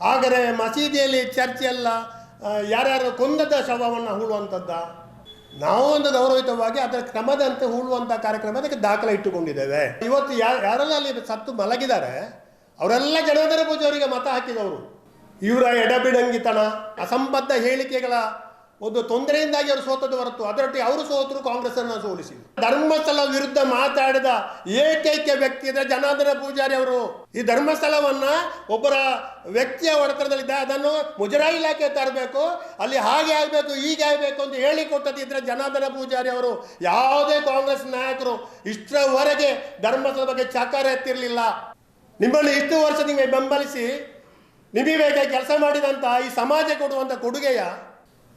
ಆದರೆ ಮಸೀದಿಯಲ್ಲಿ ಚರ್ಚೆಲ್ಲ ಆ, ಯಾರ್ಯಾರು ಕೊಂದದ ಶವವನ್ನು ಹೂಳುವಂಥದ್ದ ನಾವು ಒಂದು ಗೌರವಿತವಾಗಿ ಅದರ ಕ್ರಮದಂತೆ ಹೂಳುವಂಥ ಕಾರ್ಯಕ್ರಮ ಅದಕ್ಕೆ ದಾಖಲೆ ಇಟ್ಟುಕೊಂಡಿದ್ದೇವೆ. ಇವತ್ತು ಯಾರೆಲ್ಲ ಅಲ್ಲಿ ಸತ್ತು ಮಲಗಿದ್ದಾರೆ ಅವರೆಲ್ಲ ಜನಾರ್ದನ ಪೂಜೆ ಅವರಿಗೆ ಮತ ಹಾಕಿದವರು. ಇವರ ಎಡಬಿಡಂಗಿತನ ಅಸಂಬದ್ಧ ಹೇಳಿಕೆಗಳ ಒಂದು ತೊಂದರೆಯಿಂದಾಗಿ ಅವರು ಸೋತದ ಹೊರತು, ಅದರೊಟ್ಟಿಗೆ ಅವರು ಸೋತರು ಕಾಂಗ್ರೆಸ್ ಅನ್ನು ಸೋಲಿಸಿ ಧರ್ಮಸ್ಥಳ ವಿರುದ್ಧ ಮಾತಾಡಿದ ಏಕೈಕ ವ್ಯಕ್ತಿ ಅಂದ್ರೆ ಜನಾರ್ದನ ಪೂಜಾರಿ ಅವರು. ಈ ಧರ್ಮಸ್ಥಳವನ್ನ ಒಬ್ಬರ ವ್ಯಕ್ತಿಯ ಒಡೆತನದಲ್ಲಿದ್ದ ಅದನ್ನು ಮುಜರಾಯಿ ಇಲಾಖೆ ತರಬೇಕು, ಅಲ್ಲಿ ಹಾಗೆ ಆಗಬೇಕು, ಹೀಗೆ ಆಗಬೇಕು ಅಂತ ಹೇಳಿಕೊಟ್ಟದಿದ್ರೆ ಜನಾರ್ದನ ಪೂಜಾರಿ ಅವರು. ಯಾವುದೇ ಕಾಂಗ್ರೆಸ್ ನಾಯಕರು ಇಷ್ಟರವರೆಗೆ ಧರ್ಮಸ್ಥಳ ಬಗ್ಗೆ ಚಕಾರ ಎತ್ತಿರಲಿಲ್ಲ. ನಿಮ್ಮನ್ನು ಇಷ್ಟು ವರ್ಷ ನಿಮಗೆ ಬೆಂಬಲಿಸಿ, ನಿಮಗೆ ಕೆಲಸ ಮಾಡಿದಂಥ ಈ ಸಮಾಜ ಕೊಡುವಂಥ ಕೊಡುಗೆಯ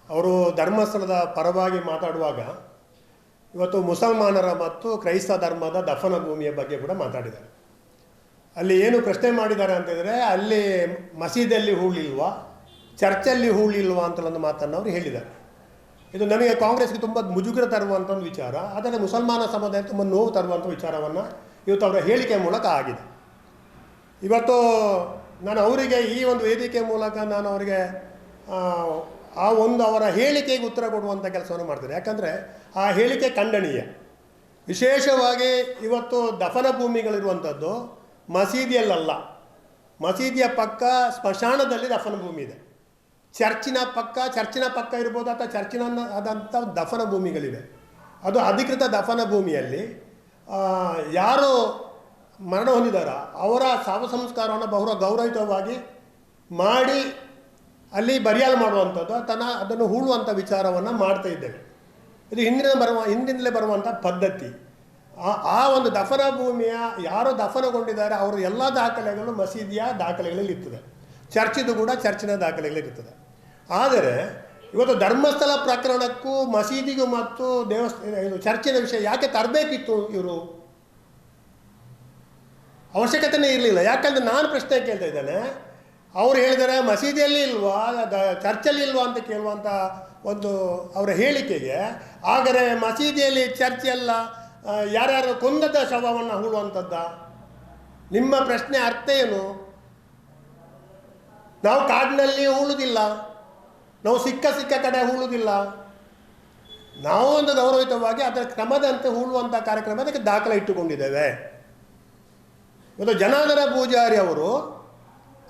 ಅವರು ಧರ್ಮಸ್ಥಳದ ಪರವಾಗಿ ಮಾತಾಡುವಾಗ ಇವತ್ತು ಮುಸಲ್ಮಾನರ ಮತ್ತು ಕ್ರೈಸ್ತ ಧರ್ಮದ ದಫನ ಭೂಮಿಯ ಬಗ್ಗೆ ಕೂಡ ಮಾತಾಡಿದ್ದಾರೆ. ಅಲ್ಲಿ ಏನು ಪ್ರಶ್ನೆ ಮಾಡಿದ್ದಾರೆ ಅಂತಂದರೆ ಅಲ್ಲಿ ಮಸೀದಿಯಲ್ಲಿ ಹೂಳಿಲ್ವಾ ಚರ್ಚಲ್ಲಿ ಹೂಳಿಲ್ವಾ ಅಂತ ಒಂದು ಮಾತನ್ನು ಅವರು ಹೇಳಿದ್ದಾರೆ. ಇದು ನನಗೆ ಕಾಂಗ್ರೆಸ್ಗೆ ತುಂಬ ಮುಜುಗರ ತರುವಂಥ ಒಂದು ವಿಚಾರ, ಆದರೆ ಮುಸಲ್ಮಾನ ಸಮುದಾಯ ತುಂಬ ನೋವು ತರುವಂಥ ವಿಚಾರವನ್ನು ಇವತ್ತು ಅವರ ಹೇಳಿಕೆ ಮೂಲಕ ಆಗಿದೆ. ಇವತ್ತು ನಾನು ಅವರಿಗೆ ಈ ಒಂದು ವೇದಿಕೆ ಮೂಲಕ ನಾನು ಅವರಿಗೆ ಆ, ಒಂದು ಅವರ ಹೇಳಿಕೆಗೆ ಉತ್ತರ ಕೊಡುವಂಥ ಕೆಲಸವನ್ನು ಮಾಡ್ತಾರೆ. ಯಾಕಂದರೆ ಆ ಹೇಳಿಕೆ ಖಂಡನೀಯ. ವಿಶೇಷವಾಗಿ ಇವತ್ತು ದಫನ ಭೂಮಿಗಳಿರುವಂಥದ್ದು ಮಸೀದಿಯಲ್ಲಲ್ಲ. ಮಸೀದಿಯ ಪಕ್ಕ ಸ್ಮಶಾನದಲ್ಲಿ ದಫನ ಭೂಮಿ ಇದೆ. ಚರ್ಚಿನ ಪಕ್ಕ ಚರ್ಚಿನ ಪಕ್ಕ ಇರ್ಬೋದು ಅಥವಾ ಚರ್ಚಿನ ಆದಂಥ ದಫನ ಭೂಮಿಗಳಿವೆ. ಅದು ಅಧಿಕೃತ ದಫನ ಭೂಮಿಯಲ್ಲಿ. ಯಾರು ಮರಣ ಹೊಂದಿದಾರ ಅವರ ಶವ ಸಂಸ್ಕಾರವನ್ನು ಬಹುರ ಗೌರವಿತವಾಗಿ ಮಾಡಿ ಅಲ್ಲಿ ಬರಿಯಾಲ್ ಮಾಡುವಂಥದ್ದು, ತನ್ನ ಅದನ್ನು ಹೂಳುವಂಥ ವಿಚಾರವನ್ನು ಮಾಡ್ತಾ ಇದ್ದೇವೆ. ಇದು ಹಿಂದಿನ ಬರುವ ಹಿಂದಿನಲ್ಲೇ ಬರುವಂಥ ಪದ್ಧತಿ. ಆ ಆ ಒಂದು ದಫನ ಭೂಮಿಯ ಯಾರು ದಫನಗೊಂಡಿದ್ದಾರೆ, ಅವರ ಎಲ್ಲ ದಾಖಲೆಗಳು ಮಸೀದಿಯ ದಾಖಲೆಗಳಲ್ಲಿ ಇರ್ತದೆ. ಚರ್ಚಿದು ಕೂಡ ಚರ್ಚಿನ ದಾಖಲೆಗಳಲ್ಲಿ ಇರ್ತದೆ. ಆದರೆ, ಇವತ್ತು ಧರ್ಮಸ್ಥಳ ಪ್ರಕರಣಕ್ಕೂ ಮಸೀದಿಗೂ ಮತ್ತು ದೇವಸ್ಥಾನ, ಇದು ಚರ್ಚಿನ ವಿಷಯ ಯಾಕೆ ತರಬೇಕಿತ್ತು ಇವರು? ಅವಶ್ಯಕತೆನೇ ಇರಲಿಲ್ಲ. ಯಾಕಂದರೆ ನಾನು ಪ್ರಶ್ನೆ ಕೇಳ್ತಾ ಇದ್ದೇನೆ ಅವ್ರು ಹೇಳಿದರೆ ಮಸೀದಿಯಲ್ಲಿ ಇಲ್ವಾ? ಚರ್ಚಲ್ಲಿ ಇಲ್ವಾ ಅಂತ ಕೇಳುವಂಥ ಒಂದು ಅವರ ಹೇಳಿಕೆಗೆ ಆದರೆ ಮಸೀದಿಯಲ್ಲಿ ಚರ್ಚೆಲ್ಲ ಆ, ಯಾರ್ಯಾರು ಕುಂದದ ಶವವನ್ನು ಹೂಳುವಂಥದ್ದ ನಿಮ್ಮ ಪ್ರಶ್ನೆ ಅರ್ಥ ಏನು? ನಾವು ಕಾಡಿನಲ್ಲಿ ಹೂಳುವುದಿಲ್ಲ ನಾವು ಸಿಕ್ಕ ಸಿಕ್ಕ ಕಡೆ ಹೂಳುವುದಿಲ್ಲ ನಾವು ಒಂದು ಗೌರವಿತವಾಗಿ ಅದರ ಕ್ರಮದಂತೆ ಹೂಳುವಂಥ ಕಾರ್ಯಕ್ರಮ ಅದಕ್ಕೆ ದಾಖಲೆ ಇಟ್ಟುಕೊಂಡಿದ್ದೇವೆ. ಇವತ್ತು ಜನಾದರ ಪೂಜಾರಿ ಅವರು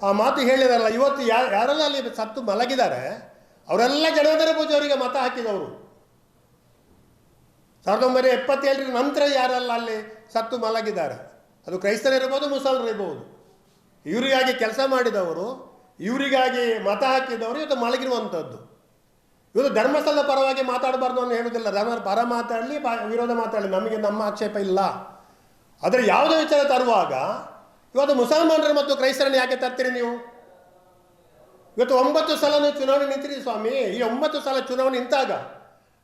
ಆ ಮಾತು ಹೇಳಿದಾರಲ್ಲ, ಇವತ್ತು ಯಾ, ಯಾರೆಲ್ಲ ಅಲ್ಲಿ ಸತ್ತು ಮಲಗಿದ್ದಾರೆ, ಅವರೆಲ್ಲ ಗೆಳವೋದರ ಪೂಜೆ ಅವರಿಗೆ ಮತ ಹಾಕಿದವರು. ಸಾವಿರದ ಒಂಬೈನೂರ ಎಪ್ಪತ್ತೇಳರ ನಂತರ ಯಾರೆಲ್ಲ ಅಲ್ಲಿ ಸತ್ತು ಮಲಗಿದ್ದಾರೆ? ಅದು ಕ್ರೈಸ್ತರಿರ್ಬೋದು ಮುಸಲ್ಮರಿರ್ಬೋದು ಇವರಿಗಾಗಿ ಕೆಲಸ ಮಾಡಿದವರು, ಇವರಿಗಾಗಿ ಮತ ಹಾಕಿದವರು ಇವತ್ತು ಮಲಗಿರುವಂಥದ್ದು. ಇವತ್ತು ಧರ್ಮಸ್ಥಳದ ಪರವಾಗಿ ಮಾತಾಡಬಾರ್ದು ಅಂತ ಹೇಳುವುದಿಲ್ಲ. ಧರ್ಮದ ಪರ ಮಾತಾಡಲಿ ವಿರೋಧ ಮಾತಾಡಲಿ. ನಮಗೆ ನಮ್ಮ ಆಕ್ಷೇಪ ಇಲ್ಲ. ಆದರೆ ಯಾವುದೇ ವಿಚಾರ ತರುವಾಗ ಇವತ್ತು ಮುಸಲ್ಮಾನರು ಮತ್ತು ಕ್ರೈಸ್ತರನ್ನು ಯಾಕೆ ತರ್ತೀರಿ ನೀವು? ಇವತ್ತು ಒಂಬತ್ತು ಸಲ ನೀವು ಚುನಾವಣೆ ನಿಂತಿರಿ ಸ್ವಾಮಿ. ಈ ಒಂಬತ್ತು ಸಲ ಚುನಾವಣೆ ನಿಂತಾಗ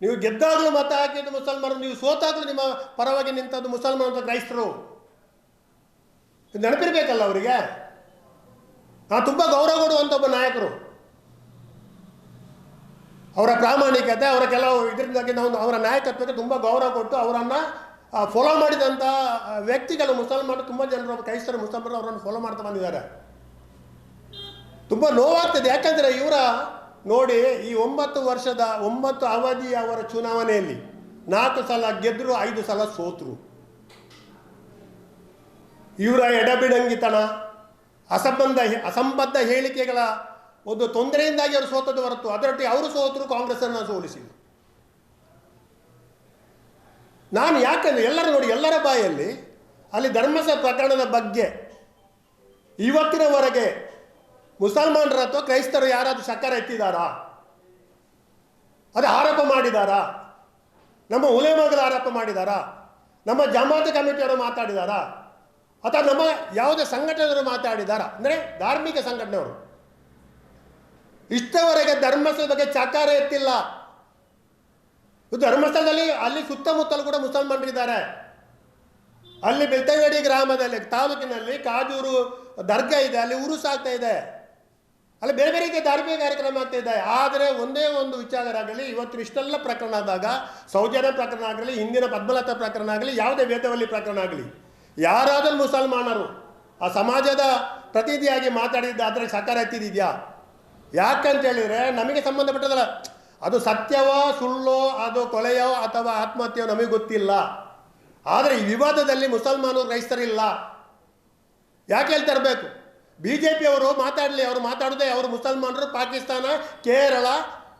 ನೀವು ಗೆದ್ದಾಗಲೂ ಮತ ಹಾಕಿದ್ದು ಮುಸಲ್ಮಾನರು, ನೀವು ಸೋತಾಗಲೂ ನಿಮ್ಮ ಪರವಾಗಿ ನಿಂತದ್ದು ಮುಸಲ್ಮಾನ ಕ್ರೈಸ್ತರು. ನೆನಪಿರ್ಬೇಕಲ್ಲ ಅವರಿಗೆ. ನಾ ತುಂಬ ಗೌರವ ಕೊಡುವಂಥ ಒಬ್ಬ ನಾಯಕರು. ಅವರ ಪ್ರಾಮಾಣಿಕತೆ, ಅವರ ಕೆಲವು ಇದರಿಂದಾಗಿ ನಾವು ಅವರ ನಾಯಕತ್ವಕ್ಕೆ ತುಂಬ ಗೌರವ ಕೊಟ್ಟು ಅವರನ್ನು ಫಾಲೋ ಮಾಡಿದಂಥ ವ್ಯಕ್ತಿಗಳು ಮುಸಲ್ಮಾನರು ತುಂಬ ಜನರು, ಕ್ರೈಸ್ತರು, ಮುಸಲ್ಮಾನರು ಅವರನ್ನು ಫಾಲೋ ಮಾಡ್ತಾ ಬಂದಿದ್ದಾರೆ. ತುಂಬ ನೋವಾಗ್ತದೆ. ಯಾಕಂದರೆ ಇವರ ನೋಡಿ ಈ ಒಂಬತ್ತು ವರ್ಷದ, ಒಂಬತ್ತು ಅವಧಿಯ ಅವರ ಚುನಾವಣೆಯಲ್ಲಿ ನಾಲ್ಕು ಸಲ ಗೆದ್ದರು ಐದು ಸಲ ಸೋತರು. ಇವರ ಎಡಬಿಡಂಗಿತನ, ಅಸಂಬಂಧ ಅಸಂಬದ್ಧ ಹೇಳಿಕೆಗಳ ಒಂದು ತೊಂದರೆಯಿಂದಾಗಿ ಅವರು ಸೋತದ್ದು ಹೊರತು. ಅದರೊಟ್ಟಿಗೆ ಅವರು ಸೋತರು ಕಾಂಗ್ರೆಸ್ ಅನ್ನು ಸೋಲಿಸಿದರು. ನಾನು ಯಾಕಂದರೆ ಎಲ್ಲರೂ ನೋಡಿ, ಎಲ್ಲರ ಬಾಯಲ್ಲಿ ಅಲ್ಲಿ ಧರ್ಮಸ ಪ್ರಕರಣದ ಬಗ್ಗೆ ಇವತ್ತಿನವರೆಗೆ ಮುಸಲ್ಮಾನರ ಅಥವಾ ಕ್ರೈಸ್ತರು ಯಾರಾದರೂ ಸಕ್ಕರೆ ಎತ್ತಿದಾರಾ ಅದು ಆರೋಪ ಮಾಡಿದಾರಾ ನಮ್ಮ ಉಲೇಮಗಳು ಆರೋಪ ಮಾಡಿದಾರಾ ನಮ್ಮ ಜಮಾತ್ ಕಮಿಟಿಯವರು ಮಾತಾಡಿದಾರಾ ಅಥವಾ ನಮ್ಮ ಯಾವುದೇ ಸಂಘಟನೆಯವರು ಮಾತಾಡಿದಾರಾ ಅಂದರೆ ಧಾರ್ಮಿಕ ಸಂಘಟನೆಯವರು. ಇಷ್ಟವರೆಗೆ ಧರ್ಮಸ್ಥಳ ಬಗ್ಗೆ ಚಕಾರ ಎತ್ತಿಲ್ಲ. ಧರ್ಮಸ್ಥಳದಲ್ಲಿ ಅಲ್ಲಿ ಸುತ್ತಮುತ್ತಲು ಕೂಡ ಮುಸಲ್ಮಾನರಿದ್ದಾರೆ ಅಲ್ಲಿ ಬೆಳ್ತಂಗಡಿ ಗ್ರಾಮದಲ್ಲಿ, ತಾಲೂಕಿನಲ್ಲಿ ಕಾಜೂರು ದರ್ಗಾ ಇದೆ, ಅಲ್ಲಿ ಉರುಸ್ ಆಗ್ತಾ ಇದೆ. ಅಲ್ಲಿ ಬೇರೆ ಬೇರೆ ರೀತಿಯ ಧಾರ್ಮಿಕ ಕಾರ್ಯಕ್ರಮ ಆಗ್ತಾ ಇದೆ. ಆದರೆ ಒಂದೇ ಒಂದು ವಿಚಾರ ಆಗಲಿ, ಇವತ್ತು ಇಷ್ಟೆಲ್ಲ ಪ್ರಕರಣ ಆದಾಗ, ಸೌಜನ್ಯ ಪ್ರಕರಣ ಆಗಲಿ, ಹಿಂದಿನ ಪದ್ಮಲತಾ ಪ್ರಕರಣ ಆಗಲಿ, ಯಾವುದೇ ವೇದವಲ್ಲಿ ಪ್ರಕರಣ ಆಗಲಿ, ಯಾರಾದರೂ ಮುಸಲ್ಮಾನರು ಆ ಸಮಾಜದ ಪ್ರತಿನಿಧಿಯಾಗಿ ಮಾತಾಡಿದ್ದ ಆದರೆ ಸಕಾರ ಎತ್ತಿದೆಯಾ ಯಾಕಂತ ಹೇಳಿದರೆ ನಮಗೆ ಸಂಬಂಧಪಟ್ಟದಲ್ಲ. ಅದು ಸತ್ಯವೋ, ಸುಳ್ಳೋ, ಅದು ಕೊಲೆಯೋ ಅಥವಾ ಆತ್ಮಹತ್ಯೆಯೋ ನಮಗೆ ಗೊತ್ತಿಲ್ಲ. ಆದರೆ ಈ ವಿವಾದದಲ್ಲಿ ಮುಸಲ್ಮಾನರು ಕ್ರೈಸ್ತರಿಲ್ಲ ಯಾಕೆ ಹೇಳ್ತಾ ಇರಬೇಕು? ಬಿ ಜೆ ಪಿಯವರು ಮಾತಾಡಲಿ, ಅವರು ಮಾತಾಡೋದೇ ಅವರು ಮುಸಲ್ಮಾನರು, ಪಾಕಿಸ್ತಾನ, ಕೇರಳ,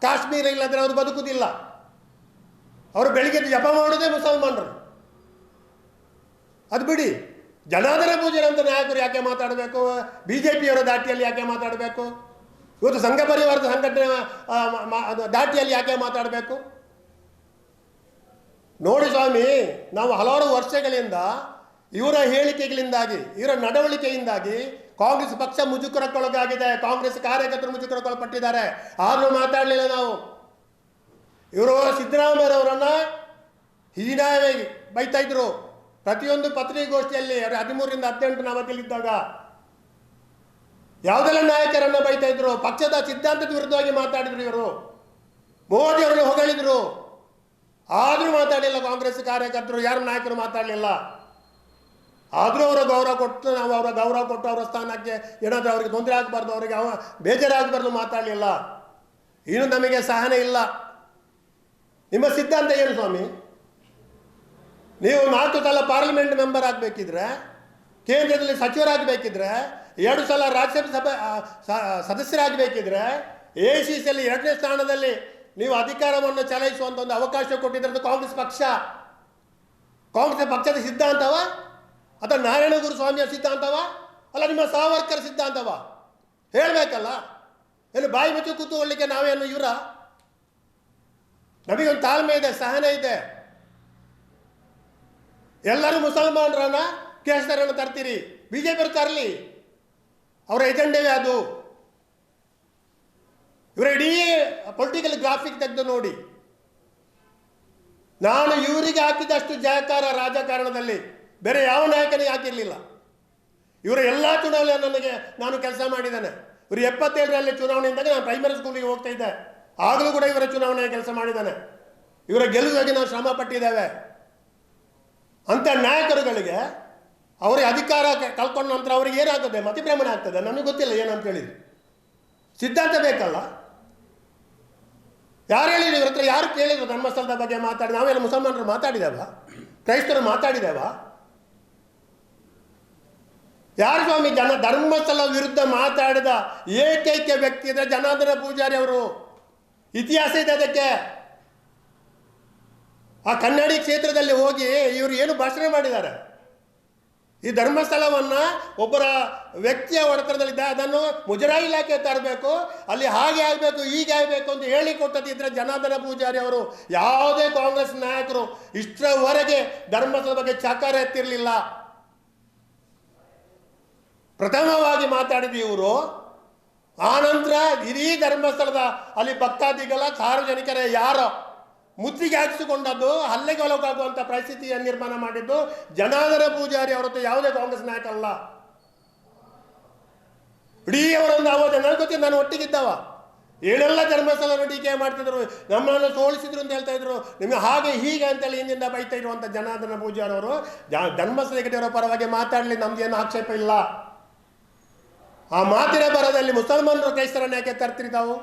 ಕಾಶ್ಮೀರ ಇಲ್ಲದ್ರೆ ಅವರು ಬದುಕುದಿಲ್ಲ. ಅವರು ಬೆಳಿಗ್ಗೆ ಜಪ ಮಾಡೋದೇ ಮುಸಲ್ಮಾನರು. ಅದು ಬಿಡಿ. ಜನಾದರ ಪೂಜೆ ಅಂತ ನಾಯಕರು ಯಾಕೆ ಮಾತಾಡಬೇಕು? ಬಿ ಜೆ ಪಿಯವರ ದಾಟಿಯಲ್ಲಿ ಯಾಕೆ ಮಾತಾಡಬೇಕು? ಇವತ್ತು ಸಂಘ ಪರಿವಾರದ ಸಂಘಟನೆ ದಾಟಿಯಲ್ಲಿ ಯಾಕೆ ಮಾತಾಡಬೇಕು? ನೋಡಿ ಸ್ವಾಮಿ, ನಾವು ಹಲವಾರು ವರ್ಷಗಳಿಂದ ಇವರ ಹೇಳಿಕೆಗಳಿಂದಾಗಿ, ಇವರ ನಡವಳಿಕೆಯಿಂದಾಗಿ ಕಾಂಗ್ರೆಸ್ ಪಕ್ಷ ಮುಜುಗರಕ್ಕೊಳಗಾಗಿದೆ, ಕಾಂಗ್ರೆಸ್ ಕಾರ್ಯಕರ್ತರು ಮುಜುಗರಕ್ಕೊಳಪಟ್ಟಿದ್ದಾರೆ. ಆದರೂ ಮಾತಾಡಲಿಲ್ಲ ನಾವು. ಇವರು ಸಿದ್ದರಾಮಯ್ಯರವರನ್ನ ಹೀನಾಯವಾಗಿ ಬೈತಾ ಇದ್ರು. ಪ್ರತಿಯೊಂದು ಪತ್ರಿಕಾಗೋಷ್ಠಿಯಲ್ಲಿ ಅವರು ಹದಿಮೂರರಿಂದ ಹದಿನೆಂಟು ಅವಧಿಯಲ್ಲಿದ್ದಾಗ ಯಾವುದೆಲ್ಲ ನಾಯಕರನ್ನು ಬೈತಾ ಇದ್ರು? ಪಕ್ಷದ ಸಿದ್ಧಾಂತದ ವಿರುದ್ಧವಾಗಿ ಮಾತಾಡಿದ್ರು ಇವರು. ಮೋದಿ ಅವರನ್ನು ಹೊಗಳಿದ್ರು. ಆದರೂ ಮಾತಾಡಲಿಲ್ಲ ಕಾಂಗ್ರೆಸ್ ಕಾರ್ಯಕರ್ತರು, ಯಾರು ನಾಯಕರು ಮಾತಾಡಲಿಲ್ಲ. ಆದರೂ ಅವರ ಗೌರವ ಕೊಟ್ಟು ನಾವು ಅವರ ಗೌರವ ಕೊಟ್ಟು ಅವರ ಸ್ಥಾನಕ್ಕೆ ಏನಾದರೂ ಅವರಿಗೆ ತೊಂದರೆ ಆಗಬಾರ್ದು, ಅವರಿಗೆ ಅವ ಬೇಜಾರಾಗಬಾರ್ದು ಮಾತಾಡಲಿಲ್ಲ. ಇನ್ನು ನಮಗೆ ಸಹನೆ ಇಲ್ಲ. ನಿಮ್ಮ ಸಿದ್ಧಾಂತ ಏನು ಸ್ವಾಮಿ? ನೀವು ನಾಲ್ಕು ಸಲ ಪಾರ್ಲಿಮೆಂಟ್ ಮೆಂಬರ್ ಆಗಬೇಕಿದ್ರೆ, ಕೇಂದ್ರದಲ್ಲಿ ಸಚಿವರಾಗಬೇಕಿದ್ರೆ ಎರಡು ಸಲ ರಾಜ್ಯಸಭೆ ಸದಸ್ಯರಾಗಬೇಕಿದ್ರೆ ಎ ಸಿ ಸಿಯಲ್ಲಿ ಎರಡನೇ ಸ್ಥಾನದಲ್ಲಿ ನೀವು ಅಧಿಕಾರವನ್ನು ಚಲಾಯಿಸುವಂಥ ಒಂದು ಅವಕಾಶ ಕೊಟ್ಟಿದ್ರದ್ದು ಕಾಂಗ್ರೆಸ್ ಪಕ್ಷ. ಕಾಂಗ್ರೆಸ್ ಪಕ್ಷದ ಸಿದ್ಧಾಂತವ? ಅಥವಾ ನಾರಾಯಣಗುರು ಸ್ವಾಮಿಯ ಸಿದ್ಧಾಂತವ? ಅಲ್ಲ, ನಿಮ್ಮ ಸಾವರ್ಕರ್ ಸಿದ್ಧಾಂತವ? ಹೇಳಬೇಕಲ್ಲ. ಏನು ಬಾಯಿ ಮುಚ್ಚಿ ಕೂತ್ಕೊಳ್ಳಿಕ್ಕೆ ನಾವೇನು ಇವರ? ನಮಗೊಂದು ತಾಳ್ಮೆ ಇದೆ, ಸಹನೆ ಇದೆ. ಎಲ್ಲರೂ ಮುಸಲ್ಮಾನರನ್ನ ಕೇಸರನ್ನು ತರ್ತೀರಿ. ಬಿ ಜೆ ಪಿಯವ್ರು ತರಲಿ. ಅವರ ಎಜೆಂಡವೇ ಅದು. ಇವರ ಇಡೀ ಪೊಲಿಟಿಕಲ್ ಗ್ರಾಫಿಕ್ ತೆಗೆದು ನೋಡಿ. ನಾನು ಇವರಿಗೆ ಹಾಕಿದಷ್ಟು ಜಯಕಾರ ರಾಜಕಾರಣದಲ್ಲಿ ಬೇರೆ ಯಾವ ನಾಯಕನಿಗೆ ಹಾಕಿರಲಿಲ್ಲ. ಇವರ ಎಲ್ಲ ಚುನಾವಣೆ ನನಗೆ ನಾನು ಕೆಲಸ ಮಾಡಿದ್ದೇನೆ. ಇವರು ಎಪ್ಪತ್ತೇಳರಲ್ಲಿ ಚುನಾವಣೆಯಿಂದಾಗ ನಾನು ಪ್ರೈಮರಿ ಸ್ಕೂಲಿಗೆ ಹೋಗ್ತಾ ಇದ್ದೆ. ಆಗಲೂ ಕೂಡ ಇವರ ಚುನಾವಣೆ ಕೆಲಸ ಮಾಡಿದ್ದಾನೆ. ಇವರ ಗೆಲುವಾಗಿ ನಾವು ಶ್ರಮ ಪಟ್ಟಿದ್ದೇವೆ. ಅಂಥ ನಾಯಕರುಗಳಿಗೆ ಅವರಿಗೆ ಅಧಿಕಾರ ಕಳ್ಕೊಂಡ ನಂತರ ಅವರಿಗೆ ಏನಾಗ್ತದೆ? ಮತಿಭ್ರಮಣ ಆಗ್ತದೆ. ನನಗೆ ಗೊತ್ತಿಲ್ಲ ಏನಂತ ಹೇಳಿದ್ರು ಸಿದ್ಧಾಂತ ಬೇಕಲ್ಲ? ಯಾರು ಹೇಳಿದ್ರು? ಇವ್ರ ಹತ್ರ ಯಾರು ಕೇಳಿದ್ರು? ಧರ್ಮಸ್ಥಳದ ಬಗ್ಗೆ ಮಾತಾಡಿ. ನಾವೆಲ್ಲ ಮುಸಲ್ಮಾನರು ಮಾತಾಡಿದೇವ? ಕ್ರೈಸ್ತರು ಮಾತಾಡಿದೇವ? ಯಾರು ಸ್ವಾಮಿ? ಜನ ಧರ್ಮಸ್ಥಳ ವಿರುದ್ಧ ಮಾತಾಡಿದ ಏಕೈಕ ವ್ಯಕ್ತಿ ಇದ್ರೆ ಜನಾರ್ದನ ಪೂಜಾರಿ ಅವರು. ಇತಿಹಾಸ ಇದೆ ಅದಕ್ಕೆ. ಆ ಕನ್ನಡಿ ಕ್ಷೇತ್ರದಲ್ಲಿ ಹೋಗಿ ಇವರು ಏನು ಭಾಷಣ ಮಾಡಿದ್ದಾರೆ? ಈ ಧರ್ಮಸ್ಥಳವನ್ನ ಒಬ್ಬರ ವ್ಯಕ್ತಿಯ ಒಡೆತನದಲ್ಲಿದ್ದ ಅದನ್ನು ಮುಜರಾಯಿ ಇಲಾಖೆ ತರಬೇಕು ಅಲ್ಲಿ ಹಾಗೆ ಆಗಬೇಕು, ಹೀಗೆ ಆಗಬೇಕು ಅಂತ ಹೇಳಿಕೊಟ್ಟದಿದ್ದರೆ ಜನಾರ್ದನ ಪೂಜಾರಿ ಅವರು ಯಾವುದೇ ಕಾಂಗ್ರೆಸ್ ನಾಯಕರು ಇಷ್ಟರವರೆಗೆ ಧರ್ಮಸ್ಥಳದ ಬಗ್ಗೆ ಚಾಕಾರ ಎತ್ತಿರಲಿಲ್ಲ. ಪ್ರಥಮವಾಗಿ ಮಾತಾಡಿದ ಇವರು ಆನಂತರ ಇಡೀ ಧರ್ಮಸ್ಥಳದ ಅಲ್ಲಿ ಭಕ್ತಾದಿಗಳ ಸಾರ್ವಜನಿಕರೇ ಯಾರೋ ಮುತ್ತಿಗೆ ಹಾಕಿಸಿಕೊಂಡದ್ದು ಹಲ್ಲೆಗೆ ಒಳಗಾಗುವಂಥ ಪರಿಸ್ಥಿತಿಯನ್ನು ನಿರ್ಮಾಣ ಮಾಡಿದ್ದು ಜನಾರ್ದನ ಪೂಜಾರಿ ಅವರದ್ದು ಯಾವುದೇ ಕಾಂಗ್ರೆಸ್ ನಾಯಕ ಅಲ್ಲ. ಇಡೀ ಅವರೊಂದು ಅವತ್ತು ನನಗೆ ಗೊತ್ತಿಲ್ಲ, ನಾನು ಒಟ್ಟಿಗಿದ್ದವ. ಏನೆಲ್ಲ ಧರ್ಮಸ್ಥಳವನ್ನು ಟೀಕೆ ಮಾಡ್ತಿದ್ರು, ನಮ್ಮನ್ನು ಸೋಲಿಸಿದ್ರು ಅಂತ ಹೇಳ್ತಾ ಇದ್ರು. ನಿಮಗೆ ಹಾಗೆ ಹೀಗೆ ಅಂತೇಳಿ ಹಿಂದಿಂದ ಬೈತಾ ಇರುವಂಥ ಜನಾರ್ದನ ಪೂಜಾರವರು ಧರ್ಮಸ್ಥಳ ಕಟ್ಟಿರುವ ಪರವಾಗಿ ಮಾತಾಡಲಿ ನಮ್ದೇನು ಆಕ್ಷೇಪ ಇಲ್ಲ. ಆ ಮಾತಿನ ಬರದಲ್ಲಿ ಮುಸಲ್ಮಾನರು ಕ್ರೈಸ್ತರನ್ನು ಯಾಕೆ ತರ್ತೀರಿ ತಾವು?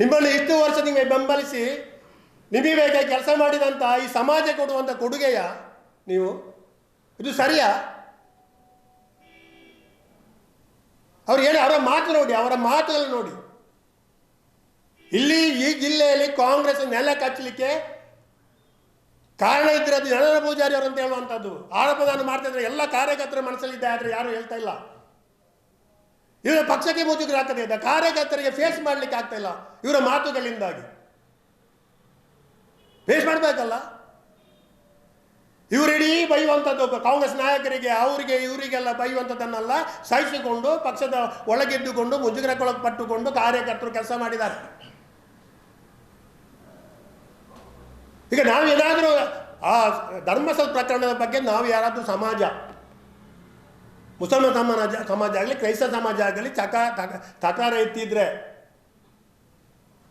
ನಿಮ್ಮನ್ನು ಇಷ್ಟು ವರ್ಷ ನಿಮಗೆ ಬೆಂಬಲಿಸಿ ನಿಮಗೆ ಕೆಲಸ ಮಾಡಿದಂಥ ಈ ಸಮಾಜ ಕೊಡುವಂಥ ಕೊಡುಗೆಯ ನೀವು, ಇದು ಸರಿಯಾ? ಅವ್ರು ಹೇಳಿ, ಅವರ ಮಾತು ನೋಡಿ, ಅವರ ಮಾತುಗಳನ್ನು ನೋಡಿ. ಇಲ್ಲಿ ಈ ಜಿಲ್ಲೆಯಲ್ಲಿ ಕಾಂಗ್ರೆಸ್ ನೆಲ ಕಚ್ಚಲಿಕ್ಕೆ ಕಾರಣ ಇದ್ದಿರೋದು ಜನರ ಪೂಜಾರಿ ಅವರು ಅಂತ ಹೇಳುವಂಥದ್ದು ಆರೋಪ ನಾನು ಮಾಡ್ತಾ ಇದ್ರೆ ಎಲ್ಲ ಕಾರ್ಯಕರ್ತರ ಮನಸ್ಸಲ್ಲಿದ್ದೆ, ಆದರೆ ಯಾರು ಹೇಳ್ತಾ ಇಲ್ಲ. ಇವರ ಪಕ್ಷಕ್ಕೆ ಮುಜುಗರ ಆಗ್ತದೆ ಇದೆ ಕಾರ್ಯಕರ್ತರಿಗೆ ಫೇಸ್ ಮಾಡ್ಲಿಕ್ಕೆ ಆಗ್ತಾ ಇಲ್ಲ. ಇವರ ಮಾತುಗಳಿಂದಾಗಿ. ಫೇಸ್ ಮಾಡಬೇಕಲ್ಲ? ಇವರಿಡೀ ಬೈಯುವಂಥದ್ದು ಕಾಂಗ್ರೆಸ್ ನಾಯಕರಿಗೆ, ಅವರಿಗೆ, ಇವರಿಗೆಲ್ಲ ಬೈಯುವಂಥದ್ದನ್ನೆಲ್ಲ, ಸಹಿಸಿಕೊಂಡು, ಪಕ್ಷದ ಒಳಗೆದ್ದುಕೊಂಡು ಮುಜುಗರಕ್ಕೊಳಗೆ ಪಟ್ಟುಕೊಂಡು ಕಾರ್ಯಕರ್ತರು ಕೆಲಸ ಮಾಡಿದ್ದಾರೆ. ಈಗ ನಾವೇನಾದರೂ ಆ ಧರ್ಮಸ್ಥಳ ಪ್ರಕರಣದ ಬಗ್ಗೆ ನಾವು ಯಾರಾದರೂ ಸಮಾಜ ಮುಸಲ್ಮಾನ್ ಸಮಾಜ ಸಮಾಜ ಆಗಲಿ ಕ್ರೈಸ್ತ ಸಮಾಜ ಆಗಲಿ ಚಕ ತಕ- ತಕಾರ ಎತ್ತಿದ್ರೆ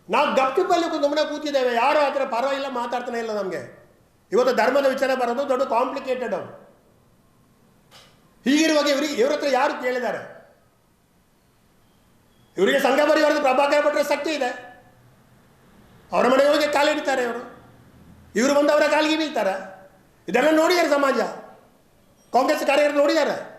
ನಾವು ಗಪ್ಚುಪ್ಪಲ್ಲಿ ಸುಮ್ಮನೆ ಕೂತಿದ್ದೇವೆ. ಯಾರು ಆ ಪರವಾಗಿಲ್ಲ, ಮಾತಾಡ್ತಾನೆ ಇಲ್ಲ ನಮಗೆ. ಇವತ್ತು ಧರ್ಮದ ವಿಚಾರ ಬರೋದು ದೊಡ್ಡ ಕಾಂಪ್ಲಿಕೇಟೆಡ್ ಅವು ಹೀಗಿರುವಾಗ ಇವರಿಗೆ, ಇವ್ರ ಹತ್ರ ಯಾರು ಕೇಳಿದ್ದಾರೆ? ಇವರಿಗೆ ಸಂಘ ಪರಿವಾರದ ಪ್ರಭಾಕರ ಭಟ್ರ ಶಕ್ತಿ ಇದೆ. ಅವರ ಮನೆಯೊಳಗೆ ಕಾಲಿಡ್ತಾರೆ ಇವರು. ಇವರು ಬಂದು ಅವರ ಕಾಲಿಗೆ ಬೀಳ್ತಾರೆ. ಇದೆಲ್ಲ ನೋಡಿದ್ದಾರೆ ಸಮಾಜ. ಕಾಂಗ್ರೆಸ್ ಕಾರ್ಯಕರ್ತರು ನೋಡಿದ್ದಾರೆ.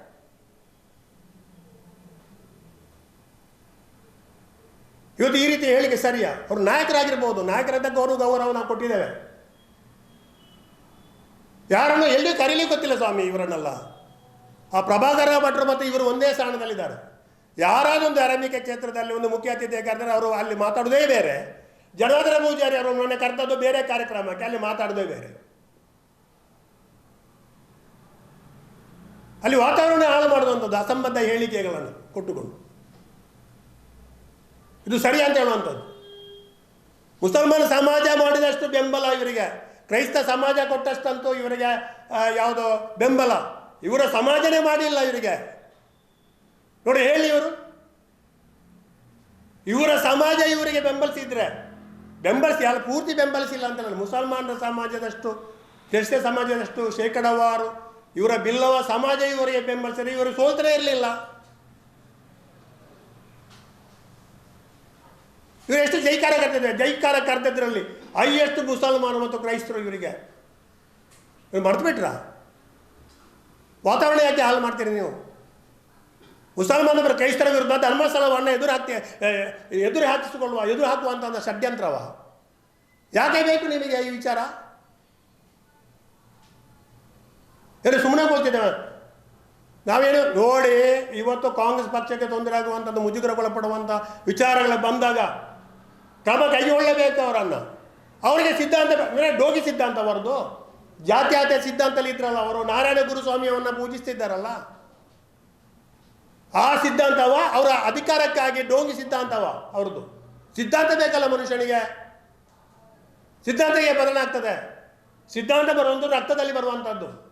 ಇವತ್ತು ಈ ರೀತಿ ಹೇಳಿಕೆ ಸರಿಯಾ? ಅವರು ನಾಯಕರಾಗಿರ್ಬೋದು. ನಾಯಕರಂತ ಗೌರವ ಗೌರವ ನಾವು ಕೊಟ್ಟಿದ್ದೇವೆ. ಯಾರನ್ನು ಎಲ್ಲಿ ಕರೀಲಿ ಗೊತ್ತಿಲ್ಲ ಸ್ವಾಮಿ ಇವರನ್ನೆಲ್ಲ. ಆ ಪ್ರಭಾಕರ ಭಟ್ರು ಮತ್ತು ಇವರು ಒಂದೇ ಸ್ಥಾನದಲ್ಲಿದ್ದಾರೆ. ಯಾರಾದೊಂದು ಆರಂಭಿಕ ಕ್ಷೇತ್ರದಲ್ಲಿ ಒಂದು ಮುಖ್ಯ ಅತಿಥಿ ಕರೆದರೆ ಅವರು ಅಲ್ಲಿ ಮಾತಾಡೋದೇ ಬೇರೆ. ಜನಾರ್ದನ ಪೂಜಾರಿ ಅವರು ಮೊನ್ನೆ ಕರೆದದ್ದು ಬೇರೆ ಕಾರ್ಯಕ್ರಮಕ್ಕೆ ಅಲ್ಲಿ ಮಾತಾಡೋದೇ ಬೇರೆ. ಅಲ್ಲಿ ವಾತಾವರಣ ಹಾಳು ಮಾಡುವಂಥದ್ದು ಅಸಂಬದ್ಧ ಹೇಳಿಕೆಗಳನ್ನು ಕೊಟ್ಟುಕೊಂಡು. ಇದು ಸರಿ ಅಂತ ಹೇಳುವಂಥದ್ದು. ಮುಸಲ್ಮಾನ ಸಮಾಜ ಮಾಡಿದಷ್ಟು ಬೆಂಬಲ ಇವರಿಗೆ. ಕ್ರೈಸ್ತ ಸಮಾಜ ಕೊಟ್ಟಷ್ಟಂತೂ ಇವರಿಗೆ ಯಾವುದು ಬೆಂಬಲ. ಇವರ ಸಮಾಜನೇ ಮಾಡಿಲ್ಲ ಇವರಿಗೆ. ನೋಡಿ, ಹೇಳಿ ಇವರು. ಇವರ ಸಮಾಜ ಇವರಿಗೆ ಬೆಂಬಲಿಸಿದ್ರೆ, ಬೆಂಬಲಿಸಿ ಅಲ್ಲಿ ಪೂರ್ತಿ ಬೆಂಬಲಿಸಿಲ್ಲ ಅಂತ ನಾನು ಮುಸಲ್ಮಾನರ ಸಮಾಜದಷ್ಟು ಕ್ರಿಸ್ತ ಸಮಾಜದಷ್ಟು ಶೇಕಡವಾರು ಇವರ ಬಿಲ್ಲವ ಸಮಾಜ ಇವರಿಗೆ ಬೆಂಬಲಿಸಿದ್ರೆ, ಇವರು ಸೋಲ್ತನೇ ಇರಲಿಲ್ಲ. ಇವರು ಎಷ್ಟು ಜೈಕಾರ ಕರ್ತಿದ್ದಾರೆ ಜೈಕಾರ ಕರೆದಿದ್ದರಲ್ಲಿ ಹೈಯೆಸ್ಟ್ ಮುಸಲ್ಮಾನ ಮತ್ತು ಕ್ರೈಸ್ತರು ಇವರಿಗೆ. ನೀವು ಮರೆತುಬಿಟ್ರಾ? ವಾತಾವರಣ ಯಾಕೆ ಹಾಳು ಮಾಡ್ತೀರಿ ನೀವು? ಮುಸಲ್ಮಾನರ ಕ್ರೈಸ್ತರ ವಿರುದ್ಧ ಧರ್ಮಸ್ಥಳವನ್ನು ಎದುರು ಹಾಕ್ತಿ ಎದುರು ಹಾಕಿಸಿಕೊಳ್ಳುವ, ಎದುರು ಹಾಕುವಂಥ ಷಡ್ಯಂತ್ರವ. ಯಾಕೆ ಬೇಕು ನಿಮಗೆ ಈ ವಿಚಾರ? ಏನು ಸುಮ್ಮನೆ ಕೂತಿದ್ದೇವೆ ನಾವೇನು, ನೋಡಿ, ಇವತ್ತು ಕಾಂಗ್ರೆಸ್ ಪಕ್ಷಕ್ಕೆ ತೊಂದರೆ ಆಗುವಂಥದ್ದು, ಮುಜುಗರಗೊಳಪಡುವಂಥ ವಿಚಾರಗಳು ಬಂದಾಗ ಕ್ರಮ ಕೈಗೊಳ್ಳಬೇಕು ಅವರನ್ನು. ಅವರಿಗೆ ಸಿದ್ಧಾಂತ ಡೋಗಿ ಸಿದ್ಧಾಂತ ಅವರದು ಜಾತ್ಯಾತ ಸಿದ್ಧಾಂತಲ್ಲಿ ಇದ್ರಲ್ಲ ಅವರು. ನಾರಾಯಣ ಗುರುಸ್ವಾಮಿಯವನ್ನು ಪೂಜಿಸ್ತಿದ್ದಾರಲ್ಲ. ಆ ಸಿದ್ಧಾಂತವ ಅವರ ಅಧಿಕಾರಕ್ಕಾಗಿ ಡೋಂಗಿ ಸಿದ್ಧಾಂತವ ಅವ್ರದ್ದು. ಸಿದ್ಧಾಂತ ಬೇಕಲ್ಲ ಮನುಷ್ಯನಿಗೆ. ಸಿದ್ಧಾಂತಕ್ಕೆ ಬದಲಾಗ್ತದೆ. ಸಿದ್ಧಾಂತ ಬರುವಂಥದ್ದು ರಕ್ತದಲ್ಲಿ ಬರುವಂಥದ್ದು